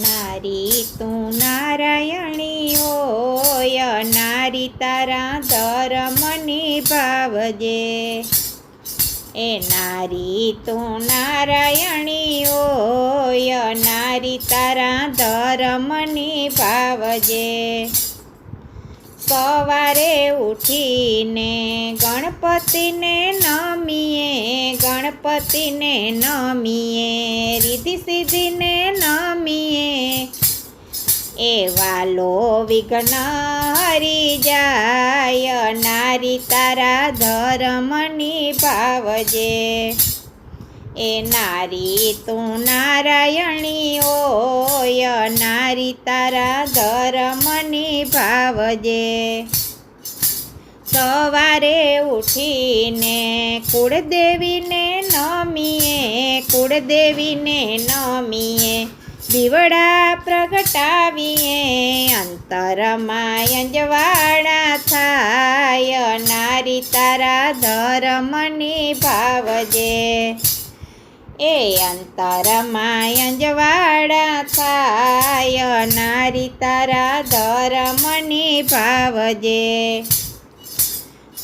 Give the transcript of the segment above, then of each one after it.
નારી તું નારાયણી હોય, નારી તારા ધર્મની ભાવજે. એ નારી તું નારાયણી હોય, નારી તારા ધર્મની ભાવજે. સવારે ઉઠીને ગણપતિને નમીએ ગણપતિને નમીએ રીધિ સિદ્ધિને નમીએ. એવા લો વિઘ્ન હરી જાય, નારી તારા ધર્મની ભાવજે. એ નારી તું નારાયણી હોય, નારી તારા ધર્મની ભાવજે. સવારે ઉઠીને કુળદેવીને નમીએ કુળદેવીને નમીએ, દીવડા પ્રગટાવીએ અંતરમાં અંજવાળા થાય નારી તારા ધર્મની ભાવજે. એ અંતરમાં અંજવાળા થાય નારી તારા ધર્મની ભાવજે.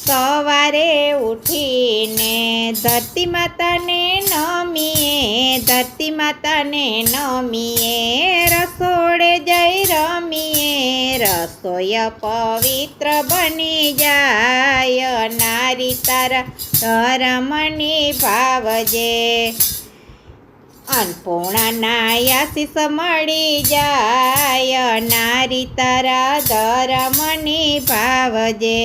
સવારે ઉઠીને ધરતી માતાને નમીએ, ધરતી માતાને નમીએ, રસોડે જઈ રમીએ રસોય પવિત્ર બની જાય, નારી તારા ધરમની ભાવજે. અન્નપૂર્ણાના આશીષ મળી જાય, નારી તારા ધરમની ભાવજે.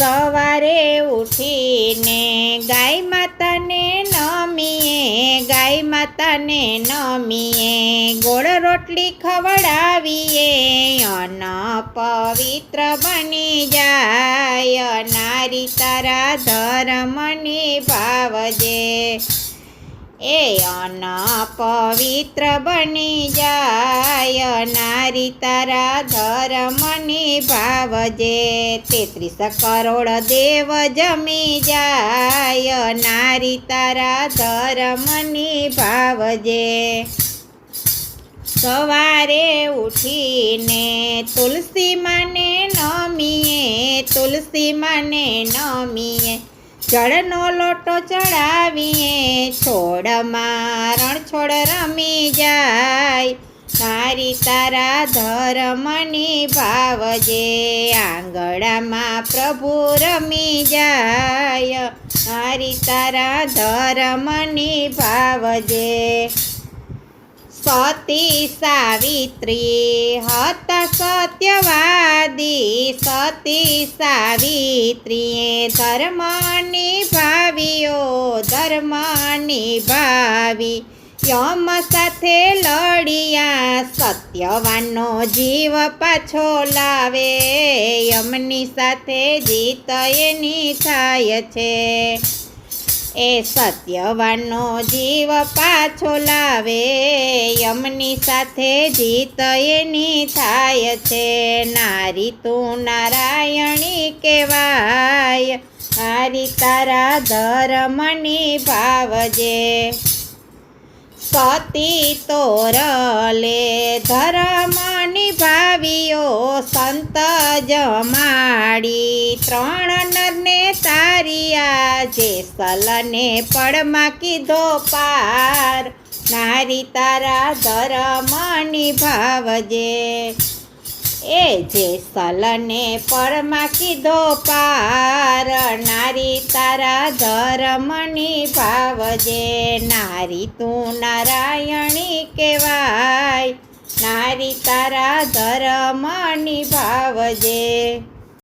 સવારે ઉઠીને ગાય માતાને નમીએ, ગાય માતાને નમીએ, ગોળ રોટલી ખવડાવીએ અન પવિત્ર બની જાય નારી તારા ધર્મની ભાવજે એ અન પવિત્ર બની જાય, નારી તારા ધર્મની ભાવજે તેત્રીસ કરોડ દેવ જમી જાય, નારી તારા ધર્મની ભાવજે સવારે ઉઠીને તુલસી મને નમીએ, તુલસી મને નમીએ જળનો લોટો ચડાવીએ છોડમાં રણછોડ રમી જાય. તારી તારા ધર્મની ભાવજે આંગણામાં પ્રભુ રમી જાય. તારી તારા ધર્મની ભાવજે સતી સાવિત્રી, હતા સત્યવાદી સતી સાવિત્રીએ ધર્મની ભાવીઓ ધર્મની ભાવી, યમ સાથે લડિયા, સત્યવાનનો જીવ પાછો લાવે, યમની સાથે જીત એની થાય છે. એ સત્યવાનનો જીવ પાછો લાવે, યમની સાથે જીત એની થાય છે. નારી તું નારાયણી કહેવાય, હારી તારા ધર્મની ભાવજે. સતી તોરલે ધર્મ નિભાવ્યો સંત જમાડી ત્રણ નરને તારિયા જે સલને પડમાં કીધો પાર. નારી તારા ધર્મ નિભાવજે એ જે સલને પરમાં કીધો પાર, નારી તારા ધર્મની ભાવજે નારી તું નારાયણી કહેવાય, નારી તારા ધર્મની ભાવજે